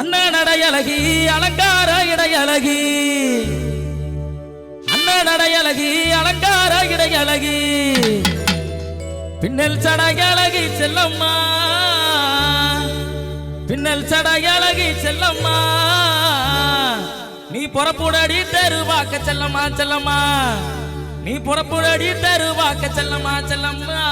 அண்ணன் நடையழகி அலங்கார இடையழகி. அண்ணன் நடையழகி அலங்கார இடையழகி. பின்னல் சடையழகி செல்லம்மா. பின்னல் சடையழகி செல்லம்மா. நீ புறப்புடடி தருவாக்க செல்லம்மா செல்லம்மா. நீ புறப்புடடி தருவாக்க செல்லம்மா செல்லம்மா.